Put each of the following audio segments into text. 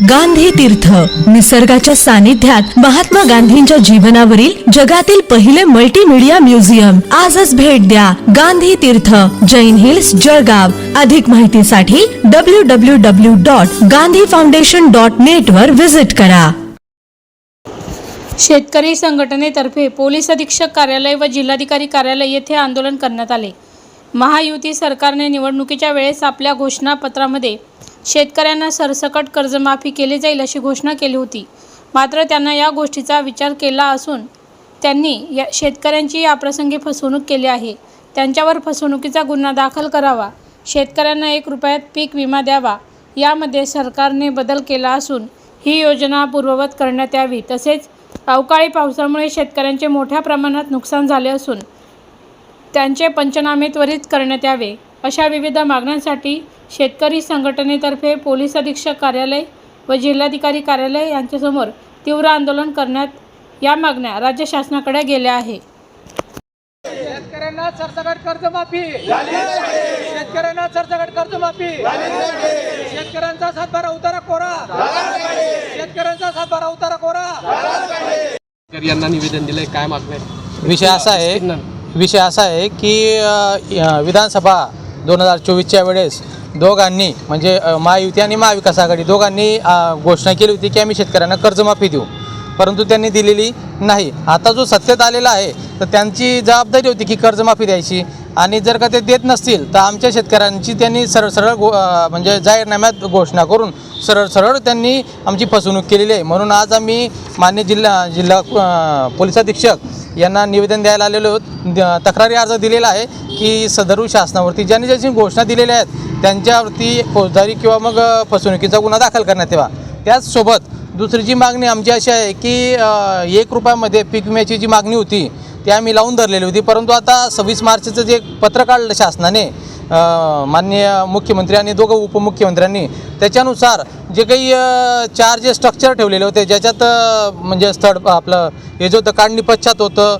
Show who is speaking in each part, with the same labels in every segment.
Speaker 1: गांधी तीर्थ. निसर्गाच्या सानिध्यात महात्मा गांधींच्या जीवनावरील जगातील पहिले मल्टीमीडिया म्युझियम आजच भेट द्या गांधी तीर्थ. जैन हिल्स जळगाव. अधिक माहितीसाठी W W W dot Gandhi foundation dot net वर व्हिजिट करा.
Speaker 2: शेतकरी संघटनेतर्फे पोलीस अधीक्षक कार्यालय व जिल्हाधिकारी कार्यालय येथे आंदोलन करण्यात आले. महायुती सरकारने निवडणुकीच्या वेळेस आपल्या घोषणापत्रामध्ये शेतकऱ्यांना सरसकट कर्जमाफी केली जाईल अशी घोषणा केली होती. मात्र त्यांना या गोष्टीचा विचार केला असून त्यांनी या शेतकऱ्यांची याप्रसंगी फसवणूक केली आहे. त्यांच्यावर फसवणुकीचा गुन्हा दाखल करावा. शेतकऱ्यांना एक रुपयात पीक विमा द्यावा. यामध्ये सरकारने बदल केला असून ही योजना पूर्ववत करण्यात यावी. तसेच अवकाळी पावसामुळे शेतकऱ्यांचे मोठ्या प्रमाणात नुकसान झाले असून त्यांचे पंचनामे त्वरित करण्यात यावे. अशा विविध मागण्यांसाठी शेतकरी संघटनेतर्फे पोलीस अधीक्षक कार्यालय व जिल्हाधिकारी कार्यालय यांच्यासमोर तीव्र आंदोलन करण्यात या मागण्या राज्य शासनाकडे गेल्या आहे
Speaker 3: शेतकऱ्यांना सरसकट कर्जमाफी. शेतकऱ्यांना सरसकट कर्जमाफी. शेतकऱ्यांचा सातबारा उतारा कोरा. शेतकऱ्यांचा सातबारा उतारा कोरा.
Speaker 4: शेतकरी यांना निवेदन दिलंय काय मागणं आहे?
Speaker 5: विषय असा आहे विषय असा आहे की विधानसभा दोन हजार चोवीसच्या वेळेस दोघांनी म्हणजे महायुती आणि महाविकास आघाडी दोघांनी घोषणा केली होती की आम्ही शेतकऱ्यांना कर्जमाफी देऊ. परंतु त्यांनी दिलेली नाही. आता जो सत्तेत आलेला आहे तर त्यांची जबाबदारी होती की कर्जमाफी द्यायची. आणि जर का ते देत नसतील तर आमच्या शेतकऱ्यांची त्यांनी सरळ सरळ गो म्हणजे जाहीरनाम्यात घोषणा करून सरळ सरळ त्यांनी आमची फसवणूक केलेली आहे. म्हणून आज आम्ही मान्य जिल्हा जिल्हा पोलीस अधीक्षक यांना निवेदन द्यायला आलेलो आहोत. द- तक्रारी अर्ज दिलेला आहे की सदरू शासनावरती ज्यांनी ज्याची घोषणा दिलेल्या आहेत त्यांच्यावरती फौजदारी किंवा मग फसवणुकीचा गुन्हा दाखल करण्यात यावा. त्याचसोबत दुसरी जी मागणी आमची अशी आहे की एक रुपयामध्ये पीक विम्याची जी मागणी होती ती आम्ही लावून धरलेली होती. परंतु आता सव्वीस मार्चचं जे पत्र काढलं शासनाने माननीय मुख्यमंत्री आणि दोघं उपमुख्यमंत्र्यांनी त्याच्यानुसार जे काही चार जे स्ट्रक्चर ठेवलेले होते ज्याच्यात म्हणजे स्थळ आपलं हे जे होतं काढणी पश्चात होतं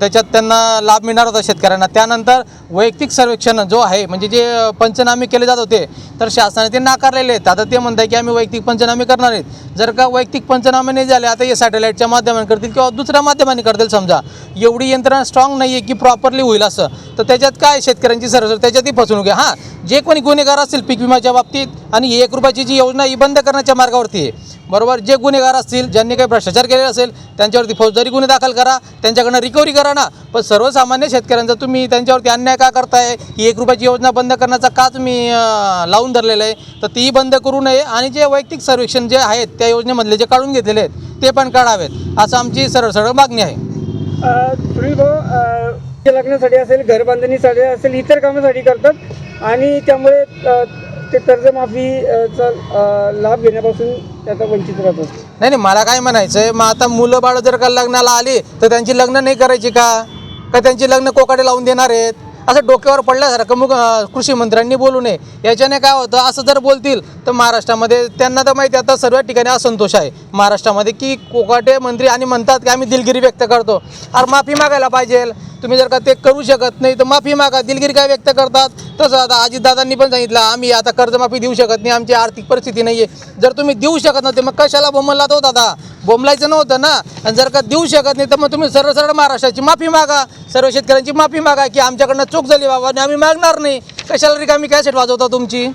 Speaker 5: त्याच्यात त्यांना लाभ मिळणार होता शेतकऱ्यांना. त्यानंतर वैयक्तिक सर्वेक्षण जो आहे म्हणजे जे पंचनामे केले जात होते तर शासनाने ते नाकारलेले आहेत. आता ते म्हणत आहे की आम्ही वैयक्तिक पंचनामे करणार आहेत. जर का वैयक्तिक पंचनामे नाही झाले आता हे सॅटेलाईटच्या माध्यमाने करतील किंवा दुसऱ्या माध्यमाने करतील समजा. एवढी यंत्रणा स्ट्रॉंग नाही आहे की प्रॉपरली होईल असं. तर त्याच्यात काय शेतकऱ्यांची सर त्याच्यातही फसवणूक आहे. हां जे कोणी गुन्हेगार असतील पीक विम्याच्या बाबतीत आणि एक रुपयाची जी योजना ही बंद करण्याच्या मार्गावरती आहे. बरोबर? जे गुन्हेगार असतील ज्यांनी काही भ्रष्टाचार केलेला असेल त्यांच्यावरती फौजदारी गुन्हे दाखल करा त्यांच्याकडनं रिकव्हरी करा ना. पण सर्वसामान्य शेतकऱ्यांचा तुम्ही त्यांच्यावरती अन्याय का करताय? ही एक रुपयाची योजना बंद करण्याचा का तुम्ही लावून धरलेलं आहे? तर तीही बंद करू नये आणि जे वैयक्तिक सर्वेक्षण जे आहेत त्या योजनेमधले जे काढून घेतलेले आहेत ते पण काढावेत. असं आमची सरळ सरळ मागणी आहे.
Speaker 3: लग्नासाठी असेल घर बांधणीसाठी असेल इतर कामासाठी करतात. आणि त्यामुळे ते कर्जमाफीचा लाभ घेण्यापासून त्याचा वंचित राहतात
Speaker 5: नाही नाही मला काय म्हणायचं आहे मग आता मुलं बाळ जर का लग्नाला आली तर त्यांची लग्न नाही करायची का? का त्यांची लग्न कोकाडे लावून देणार आहेत? असं डोक्यावर पडल्यासारखं. मग कृषी मंत्र्यांनी बोलू नये. याच्याने काय होतं असं जर बोलतील तर महाराष्ट्रामध्ये त्यांना तर माहिती आहे, आता सर्व ठिकाणी असंतोष आहे. महाराष्ट्रामध्ये की कोकाटे मंत्री आणि म्हणतात की आम्ही दिलगिरी व्यक्त करतो. अरे माफी मागायला पाहिजे. तुम्ही जर का ते करू शकत नाही तर माफी मागा. दिलगिरी काय व्यक्त करतात? तसं आता अजितदादांनी पण सांगितलं आम्ही आता कर्जमाफी देऊ शकत नाही आमची आर्थिक परिस्थिती नाही आहे जर तुम्ही देऊ शकत नव्हते मग कशाला बोमल हो दादा बोंबलायचं नव्हतं ना. आणि जर का देऊ शकत नाही तर मग तुम्ही सरळ सरळ महाराष्ट्राची माफी मागा. सर्व शेतकऱ्यांची माफी मागा की आमच्याकडनं चूक झाली बाबा आणि आम्ही मागणार नाही. कशाला रिकामी कॅसेट वाजवता तुमची?